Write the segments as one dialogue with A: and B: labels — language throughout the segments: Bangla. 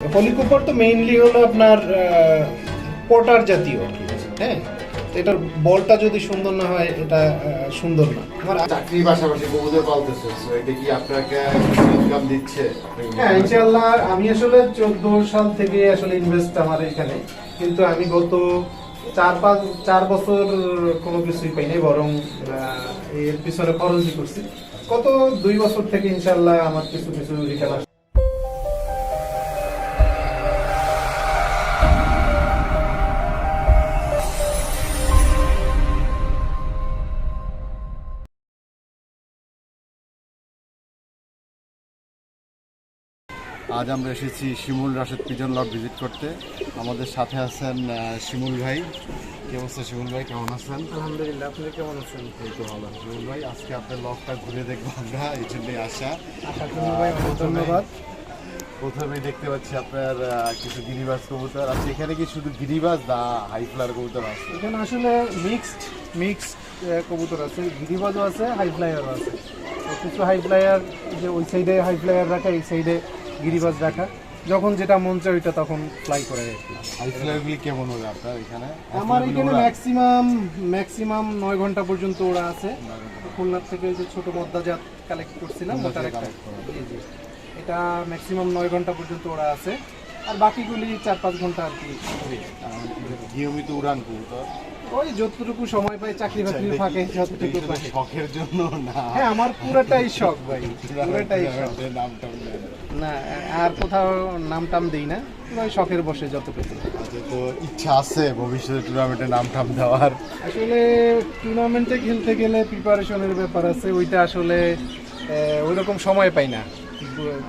A: হলিকুপার তো মেইনলি হলো আপনার পটার জাতীয়। আর কি, হ্যাঁ এটার বলটা যদি সুন্দর না হয় এটা সুন্দর না। আমার
B: চাকরির পাশাপাশি কবুতর পালতেছে এটা কি আপনাকে ইনকাম দিচ্ছে?
A: হ্যাঁ ইনশাআল্লাহ আমি আসলে চোদ্দ সাল থেকে আসলে ইনভেস্ট আমার এখানে। কিন্তু আমি গত চার পাঁচ চার বছর কোনো কিছুই পাইনি বরং আহ, এর পিছনে খরচই করছি। গত দুই বছর থেকে ইনশাআল্লাহ আমার কিছু কিছু রিটার্ন
B: আজ আমরা এসেছি Shimul Rashed pigeon loft visit করতে। আমাদের সাথে আছেন শিমুল ভাই। কি অবস্থা শিমুল ভাই? কেমন আছেন?
A: আলহামদুলিল্লাহ আপনি কেমন আছেন?
B: এই তো ভালো। শিমুল ভাই আজকে আপনার লকটা ঘুরে দেখব আমরা এই জন্যই আসা।
A: ভাই অনেক ধন্যবাদ।
B: প্রথমেই দেখতে পাচ্ছি আপনার কিছু গিরিবাজ কবুতর। আছে এখানে কি শুধু গিরিবাজ না হাই ফ্লার কবুতর আছে?
A: এখানে আসলে মিক্সড মিক্সড কবুতর আছে। গিরিবাজও আছে হাই ফ্লায়ারও আছে। কিছু হাই ফ্লায়ার যে ওই সাইডে হাই ফ্লায়ার রাখা এই সাইডে গিরিবাজ রাখা যখন যেটা মন চায় ওইটা তখন ফ্লাই করে
B: ফ্লারগুলি কেমন হবে আপনার এখানে?
A: আমার এখানে ম্যাক্সিমাম ম্যাক্সিমাম নয় ঘণ্টা পর্যন্ত ওরা আছে। খুলনার থেকে যে ছোট মদ্দাজাত কালেক্ট করছিলাম ওটার একটা এটা ম্যাক্সিমাম নয় ঘণ্টা পর্যন্ত ওরা আছে। আর বাকিগুলি চার পাঁচ ঘণ্টা আর কি।
B: নিয়মিত উড়ান
A: ওই যতটুকু সময় পাই চাকরি বাকরির ফাঁকে যতটুকু পাই।
B: শখের জন্য না।
A: হ্যাঁ আমার পুরোটাই শখ ভাই পুরোটাই শখ।
B: নামটা।
A: না আর কোথাও নাম টাম দিই না ওই শখের বসে যতটুকু।
B: তো ইচ্ছা আছে ভবিষ্যতে টুর্নামেন্টে নাম টাম দেওয়ার।
A: আসলে টুর্নামেন্টে খেলতে গেলে প্রিপারেশনের ব্যাপার আছে ওইটা আসলে ওই রকম সময় পাই না।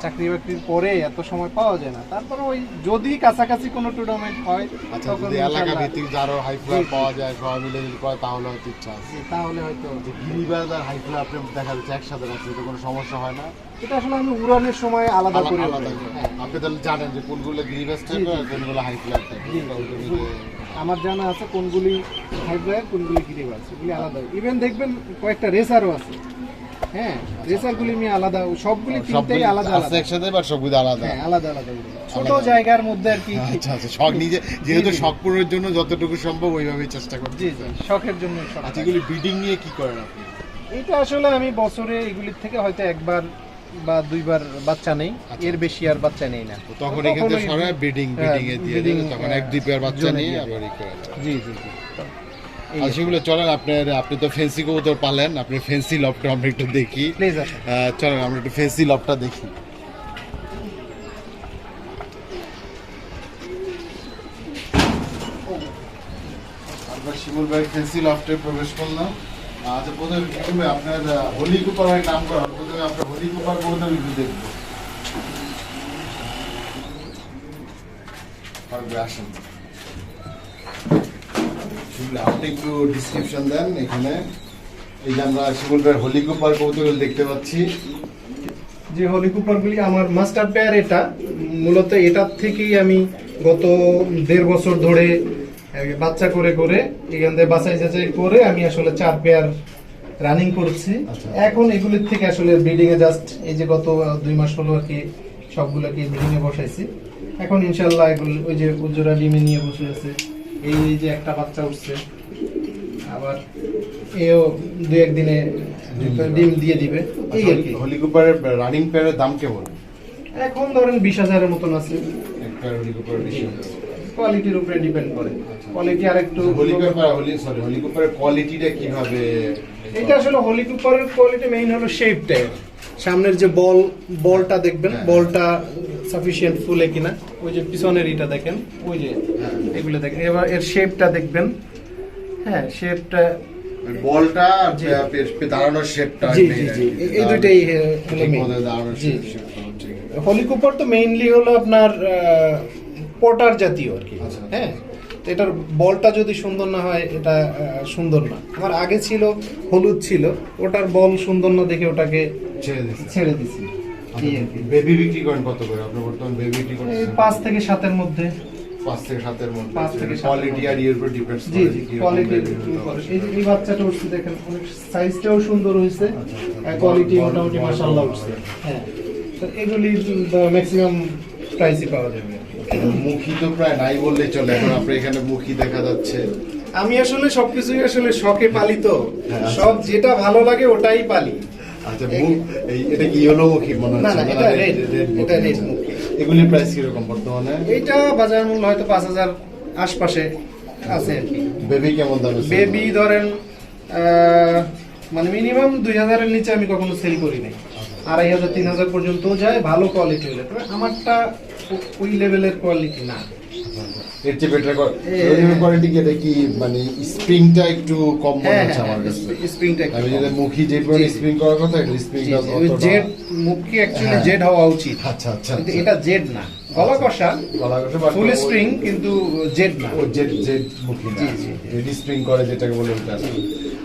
A: চাকরি বাকরির পরে এত সময় পাওয়া যায় না। তারপর ওই যদি কাছাকাছি কোনো টুর্নামেন্ট হয়
B: আচ্ছা
A: তখন
B: এলাকা ভিত্তিক যারো হাই ফ্লার। পাওয়া যায় সবাই মিলে যদি করে তাহলে হয়তো ইচ্ছা আছে।
A: তাহলে হয়তো
B: যে গিরিবাজ আর হাই ফ্লার আপনি দেখা যাচ্ছে একসাথে রাখছে তো কোনো সমস্যা হয় না?
A: এটা আসলে আমি উড়ানের সময় আলাদা করে
B: আলাদা আপনি তাহলে জানেন যে কোনগুলো গিরিবাজ আর কোনগুলো হাই ফ্লার
A: জি। আমার জানা আছে কোনগুলি হাই হাইব্রাইড কোনগুলি গিরিবাজ এগুলি আলাদা। ইভেন দেখবেন কয়েকটা রেসারও আছে। হ্যাঁ রেসারগুলি আমি আলাদা সবগুলি তিনটেই আলাদা আলাদা।
B: একসাথে বা সবগুলো আলাদা।
A: হ্যাঁ আলাদা আলাদা ছোট জায়গার মধ্যে আর কি
B: আচ্ছা আচ্ছা শখ নিজে যেহেতু শখ পূরণের জন্য যতটুকু সম্ভব ওইভাবেই চেষ্টা করছি
A: জি জি শখের জন্য
B: আচ্ছা এগুলি ব্রিডিং নিয়ে কি করেন আপনি?
A: এটা আসলে আমি বছরে এগুলির থেকে হয়তো একবার বা দুইবার বাচ্চা নেই।
B: আচ্ছা।
A: এর বেশি আর বাচ্চা নেই না।
B: তখন এখান ব্রিডিং
A: হ্যাঁ,
B: ব্রিডিং এ দিয়ে তখন এক দুই পেয়ার বাচ্চা নিয়ে আবার ই করে দেয়।
A: জি জি জি।
B: আর সেগুলো চলেন আপনার আপনি তো ফেন্সি কবুতর পালেন আপনি ফেন্সি লবটা আমরা একটু দেখি।
A: প্লিজ
B: চলেন আমরা একটু ফেন্সি লবটা দেখি। আমরা শিমুল ভাই ফেন্সি লফটে প্রবেশ করলাম আচ্ছা প্রথমে প্রথমে আপনার হোলি কুপার হয় নাম করা প্রথমে আপনার হোলি কুপার কবুতর একটু দেখব। পারবে আসেন। আপনি একটু ডিসক্রিপশন দেন এখানে। এই যে আমরা শিমুল ভাইয়ের হোলি কুপার কবুতর দেখতে পাচ্ছি।
A: যে হলি কুপারগুলি আমার মাস্টার পেয়ার এটা মূলত এটার থেকেই আমি গত দেড় বছর ধরে বাচ্চা করে করে এখান থেকে বাছাই যাচাই করে আমি আসলে চার পেয়ার রানিং করছি।
B: আচ্ছা।
A: এখন এগুলির থেকে আসলে ব্রিডিং এ জাস্ট এই যে গত দুই মাস হলো আর কি সবগুলোকে ব্রিডিং এ বসাইছি। এখন ইনশাল্লাহ এগুলো ওই যে উজ্জ্বরা ডিমে নিয়ে বসে আছে। এই যে একটা বাচ্চা উঠছে আবার এও দু একদিনে ডিম দিয়ে দিবে এই আর কি।
B: হোলি কুপারের রানিং পেয়ারের দাম কেমন?
A: এখন ধরেন বিশ হাজারের মতন আছে।
B: এক পেয়ার বেশি
A: কোয়ালিটির উপরে ডিপেন্ড করে। কোয়ালিটি আর একটু
B: Holle cropper Holle sorry Holle কুপারের কোয়ালিটিটা কীভাবে
A: এটা আসলে হোলি কুপারের কোয়ালিটি মেইন হলো শেপটা সামনের যে বল বলটা দেখবেন
B: হ্যাঁ।
A: বলটা সাফিসিয়েন্ট ফুলে কিনা ওই যে পিছনের ইটা দেখেন ওই যে
B: হ্যাঁ।
A: এগুলো দেখেন এবার এর শেপটা দেখবেন হ্যাঁ শেপটা
B: বলটা। দাঁড়ানোর শেপটা
A: জি জি জি এই- দুইটাই আহ, হলো
B: দাঁড়ানোর
A: জি
B: শেপটা ঠিক আছে।
A: হোলি কুপার তো মেইনলি হলো আপনার পটার জাতীয় আর কি
B: আচ্ছা।
A: হ্যাঁ এটার বলটা যদি সুন্দর না হয় এটা সুন্দর না আমার আগে ছিল হলুদ ছিল ওটার বল সুন্দর না দেখে ওটাকে
B: ছেড়ে দিচ্ছি
A: ছেড়ে দিছি এই আর কি।
B: বেবি বিক্রি করেন কত করে? আপনি বর্তমান বেবি বিক্রি
A: এই
B: করছেন
A: পাঁচ থেকে সাতের মধ্যে।
B: পাঁচ থেকে সাতের মধ্যে।
A: পাঁচ থেকে
B: কোয়ালিটি আর ইয়ের উপর ডিপেন্ডস
A: জি জি কোয়ালিটি এই এই বাচ্চাটা উঠছে দেখেন অনেক সাইজটাও সুন্দর হয়েছে
B: আচ্ছা,
A: কোয়ালিটি মোটামুটি মাশাআল্লাহ উঠছে হ্যাঁ। তো এগুলি ম্যাক্সিমাম প্রাইসে পাওয়া যাবে।
B: মুখী তো প্রায় নাই বললেই চলে এখন আপনার এখানে মুখী দেখা যাচ্ছে।
A: আমি আসলে সবকিছুই আসলে শখে পালি তো
B: হ্যাঁ।
A: সব যেটা ভালো লাগে ওটাই পালি।
B: আচ্ছা মুখ এই এটা কি মনে হচ্ছে
A: না, এটা
B: আচ্ছা।
A: মুখী।
B: এগুলির প্রাইস কীরকম বর্তমানে?
A: বাজার মূল্য হয়তো পাঁচ হাজার আশপাশে আছে আর কি।
B: বেবি কেমন দামে
A: বেবি ধরেন মানে মিনিমাম দুই হাজারের নিচে আমি কখনো সেল করি নাই। আড়াই হাজার তিন হাজার পর্যন্ত যায় ভালো কোয়ালিটি হলে। তবে আমারটা ওই লেভেলের কোয়ালিটি না।
B: এর চেয়ে বেটার কোয়ালিটি কি এটা কি মানে স্প্রিংটা একটু কম মনে
A: হ্যাঁ
B: হচ্ছে আমার কাছে।
A: স্প্রিংটা
B: আমি যেটা মুখী যে পরিমাণে। স্প্রিং করার কথা এটা স্প্রিংটা
A: জেড মুখকে অ্যাকচুয়ালি
B: হ্যাঁ।
A: জেড হওয়া উচিত।
B: আচ্ছা আচ্ছা
A: কিন্তু
B: আচ্ছা।
A: এটা জেড না। গলা কষা
B: গলা but
A: ফুল স্প্রিং কিন্তু জেড না।
B: ও জেড জেড মুখী না। স্প্রিং করে যেটাকে বলে ওটা।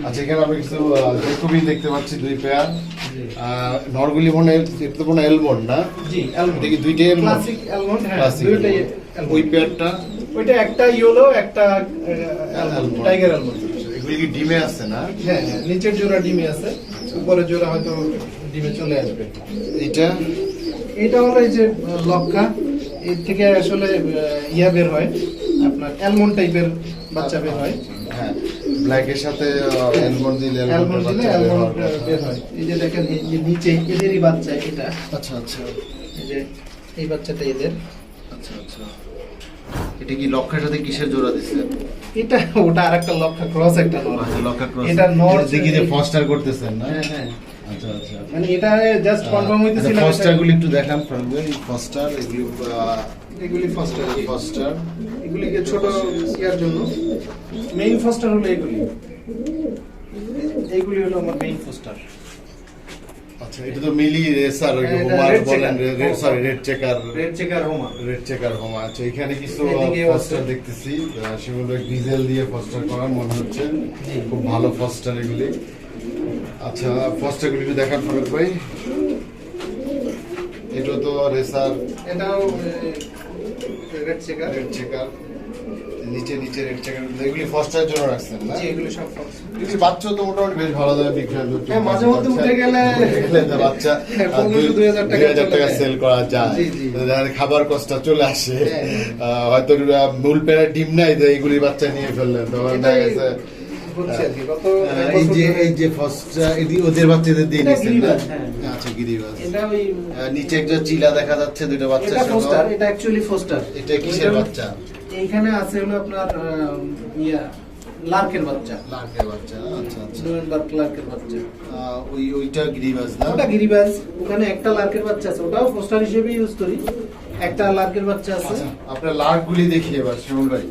B: আচ্ছা এখানে আমরা কিছু জেকোবিন দেখতে পাচ্ছি দুই পেয়ার নরগুলি মনে হয় এটা তো এলমন্ড না
A: জি
B: কি দুইটাই এলমন্ড
A: ক্লাসিক হ্যাঁ দুইটাই
B: ওই পেয়ারটা
A: ওইটা একটা ইয়েলো একটা। টাইগার অ্যালমন্ড
B: এগুলি কি ডিমে আছে না?
A: হ্যাঁ হ্যাঁ নিচের জোড়া ডিমে আছে উপরের জোড়া হয়তো ডিমে চলে আসবে।
B: এটা
A: এটা হলো এই যে লক্কা। এর থেকে আসলে ইয়া বের হয় আপনার অ্যালমন্ড টাইপের বাচ্চা বের হয়।
B: হ্যাঁ ব্ল্যাকের সাথে এলমন্ড দিলে
A: অ্যালমন্ড দিলে অ্যালমন্ড বের হয়। এই যে দেখেন যে নিচে এদেরই বাচ্চা এটা।
B: আচ্ছা আচ্ছা।
A: এই যে এই বাচ্চাটা এদের।
B: আচ্ছা আচ্ছা। এটা কি লক্ষের সাথে কিসের জোড়া দিছে?
A: এটা ওটা আরেকটা লক্কা ক্রস একটা নর
B: আচ্ছা লক্ষা ক্রস
A: এটা নর-
B: দেখি যে ফস্টার করতেছেন না?
A: হ্যাঁ হ্যাঁ।
B: আচ্ছা আচ্ছা।
A: মানে এটা জাস্ট কনফার্ম হইতেছিল
B: ফস্টার গুলি একটু দেখান ফ্রন্টে ফস্টার এগুলি
A: এগুলি ফার্স্ট
B: ফস্টার
A: এগুলিকে ছোট ইয়ার জন্য। মেইন ফাস্টার হলো এগুলি। এইগুলি হলো আমার মেইন ফাস্টার
B: আচ্ছা এটা তো মিলি রেসার হোমার বলেন sorry red checker.
A: Red checker homer
B: red checker homer আচ্ছা এখানে কিছু ফস্টার দেখতেছি। সেগুলো ডিজেল দিয়ে ফস্টার করার মনে হচ্ছে। খুব ভালো ফস্টার এগুলি। আচ্ছা ফস্টার গুলি একটু দেখান ফারুক ভাই। এটা তো রেসার
A: এটাও রেড চেকার।
B: Red checker. নিচে নিচে রেড এগুলি ফস্টার জন্য রাখছেন না?
A: জি এগুলি সব
B: বাচ্চাও তো মোটামুটি বেশ ভালো দামে বিক্রি হয়
A: হ্যাঁ, মাঝে মধ্যে উঠে গেলে-
B: তো বাচ্চা
A: হ্যাঁ, টাকা
B: সেল করা যায়।
A: জি, জি।
B: খাবার কষ্টটা চলে আসে।
A: হ্যাঁ,
B: হয়তো মূল পেয়ারের ডিম নাই যে এইগুলি বাচ্চা নিয়ে ফেললেন তখন দেখা গেছে এই যে এই যে ওদের বাচ্চাদের দিয়ে না?
A: হ্যাঁ।
B: আচ্ছা গিরিবাজ।
A: এটা ওই
B: নিচে একটা চিলা দেখা যাচ্ছে দুটো বাচ্চা
A: এটা ফোস্টার এটা অ্যাকচুয়ালি ফোস্টার
B: এটা কিসের বাচ্চা?
A: এইখানে আছে হলো আপনার ইয়া লার্কের বাচ্চা।
B: লার্কের বাচ্চা আচ্ছা আচ্ছা।
A: নভেম্বর লার্কের বাচ্চা।
B: ওই ওইটা গিরিবাজ না?
A: ওটা গিরিবাজ। ওখানে একটা লার্কের বাচ্চা আছে। ওটাও পোস্টার হিসেবে ইউজ করি। একটা লার্কের বাচ্চা আছে।
B: আচ্ছা, আপনার লার্ক গুলি দেখি এবার শিমুল ভাই।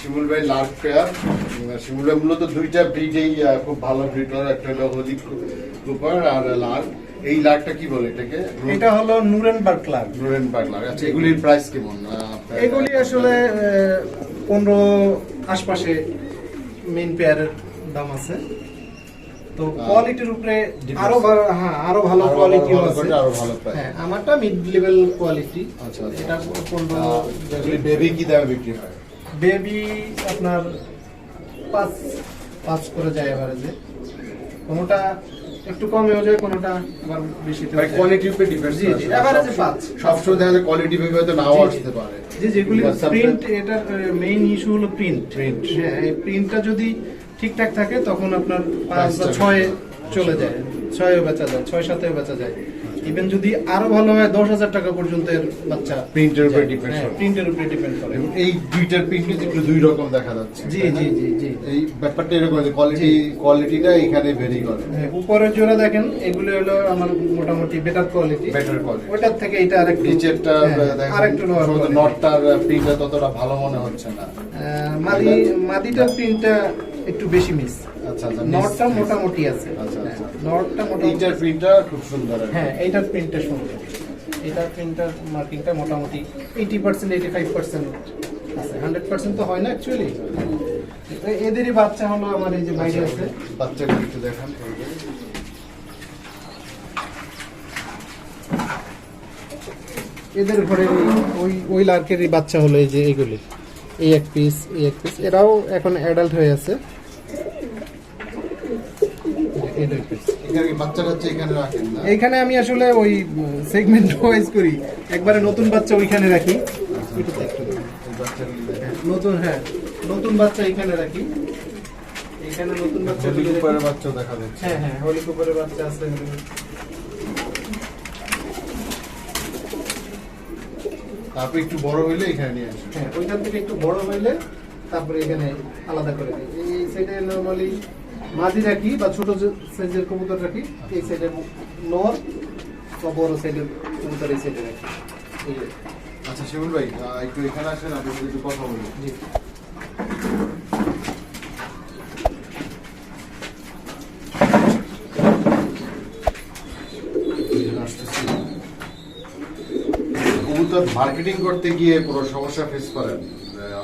B: শিমুল ভাই লার্ক পেয়ার। শিমুল ভাই মূলত দুইটা ব্রিডেই খুব ভালো ব্রিড একটা হলো হলি কুপার আর লার্ক। এই লার্কটা কি বলে এটাকে?
A: এটা হলো নুরেনবার্গ লার্ক
B: নুরেনবার্গ লার্ক আচ্ছা এগুলির প্রাইস কেমন?
A: এগুলি আসলে পনেরো আশপাশে মেইন পেয়ারের দাম আছে। তো কোয়ালিটির উপরে আরও ভালো- হ্যাঁ আরও ভালো কোয়ালিটি আছে।
B: আরও ভালো।
A: হ্যাঁ আমারটা মিড লেভেল কোয়ালিটি
B: আচ্ছা।
A: এটা পনেরো
B: আহ, এগুলি বেবি কি দামে বিক্রি হয়?
A: বেবি আপনার পাঁচ পাঁচ করে যায় এভারেজে কোনোটা একটু কমেও যায় কোনোটা আবার বেশি
B: মানে কোয়ালিটির উপরে ডিপেন্ড
A: জি, জি, এভারেজে পাঁচ।
B: সবসময় দেখা যায় কোয়ালিটি ভেবে হয়তো নাও। আসতে পারে।
A: জি যেগুলি প্রিন্ট এটার মেইন ইস্যু হলো প্রিন্ট
B: প্রিন্ট
A: হ্যাঁ এই প্রিন্টটা যদি ঠিকঠাক থাকে তখন আপনার পাঁচ বা ছয়ে চলে যায়। ছয়ে বেচা যায় ছয় সাতেও বেচা যায়। ইভেন যদি আরও ভালো হয় দশ হাজার টাকা পর্যন্ত এর বাচ্চা
B: প্রিন্টের উপরে ডিপেন্ড
A: হ্যাঁ
B: করে।
A: প্রিন্টের উপরে ডিপেন্ড করে।
B: এই দুইটার প্রিন্ট একটু দুই রকম দেখা যাচ্ছে
A: জি জি জি জি।
B: এই ব্যাপারটা এরকম যে কোয়ালিটি কোয়ালিটিটা এখানে ভেরি করে।
A: হ্যাঁ, উপরের জোড়া দেখেন এগুলো হলো আমার মোটামুটি বেটার কোয়ালিটি
B: বেটার কোয়ালিটি
A: ওটার থেকে এটা আরেকটু
B: নিচেরটা
A: হ্যাঁ, আরেকটু।
B: নটটার প্রিন্টটা ততটা ভালো মনে হচ্ছে না।
A: মাদি মাদিটার প্রিন্টটা একটু বেশি মিস
B: আচ্ছা আচ্ছা
A: নটটা মোটামুটি আছে।
B: আচ্ছা,
A: হ্যাঁ,
B: আচ্ছা।
A: নটটা মোটামুটি
B: এইটার প্রিন্টটা খুব সুন্দর
A: হ্যাঁ এইটার প্রিন্টটা সুন্দর। এটার প্রিন্টার মার্কিংটা মোটামুটি eighty percent eighty five percent আছে। হান্ড্রেড পার্সেন্ট তো হয় না অ্যাকচুয়ালি এদেরই বাচ্চা হলো আমার এই যে বাইরে আছে।
B: বাচ্চাকে একটু দেখান
A: এদের ঘরে ওই- ওই লার্কেরই বাচ্চা হলো এই যে এইগুলি এই এক পিস এই এক পিস এরাও এখন অ্যাডাল্ট হয়ে আছে
B: এখানে
A: আমি আসলে ওই সেগমেন্ট ওয়াইজ করি একবারে নতুন বাচ্চা ওইখানে রাখি। নতুন হ্যাঁ নতুন বাচ্চা এখানে রাখি এখানে নতুন বাচ্চা
B: বাচ্চা দেখা যাচ্ছে
A: হ্যাঁ হ্যাঁ হলি কুপারের বাচ্চা আছে
B: তারপর একটু বড় হইলে এখানে নিয়ে আসি
A: হ্যাঁ ওইখান থেকে একটু বড় হইলে তারপরে এখানে আলাদা করে দিই। এই সাইডে নর্মালি মাঝি রাখি বা ছোট সাইজের কবুতর রাখি এই সাইডে নর বা বড় সাইডের কবুতর এই সাইডে রাখি।
B: আচ্ছা শিমুল ভাই একটু এখানে আসেন আপনি একটু কথা বলুন
A: জি
B: কবুতর মার্কেটিং করতে গিয়ে কোনো সমস্যা ফেস করেন।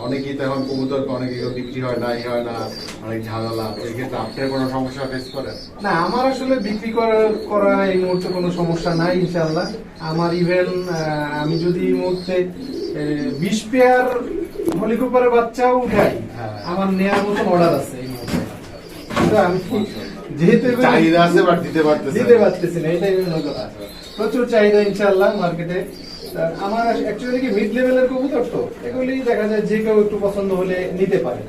B: অনেকেই তো এখন কবুতর অনেকে বিক্রি হয় না ই হয় না অনেক ঝামেলা। এই ক্ষেত্রে আপনার কোনো সমস্যা ফেস করেন?
A: না আমার আসলে বিক্রি করা করা এই মুহূর্তে কোনো সমস্যা নাই ইনশাল্লাহ আমার ইভেন আমি যদি এই মুহূর্তে বিশ পেয়ার হলিকুপারের বাচ্চাও উঠাই
B: হ্যাঁ।
A: আমার নেওয়ার মতন অর্ডার আছে এই মুহূর্তে। আমি যেহেতু
B: চাহিদা আছে বাট দিতে পারতেছে
A: দিতে পারতেছি না এটাই প্রচুর চাহিদা ইনশাল্লাহ মার্কেটে। আমার অ্যাকচুয়ালি কি মিড লেভেলের কবুতর তো? এগুলি দেখা যায় যে কেউ একটু পছন্দ হলে নিতে পারে।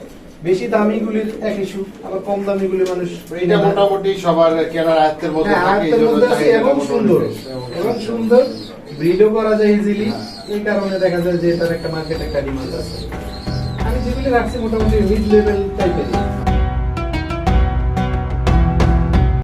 A: বেশি দামিগুলির এক ইস্যু আবার কম দামিগুলি মানুষ
B: এটা মোটামুটি সবার কেনার আয়ত্তের মধ্যে
A: হ্যাঁ,
B: থাকে
A: আয়ত্তের মধ্যে আছে এবং সুন্দর। এবং সুন্দর। ব্রিডও করা যায় ইজিলি
B: হ্যাঁ।
A: এই কারণে দেখা যায় যে এটার একটা মার্কেট একটা ডিমান্ড আছে। আমি যেগুলি রাখছি মোটামুটি মিড লেভেল টাইপের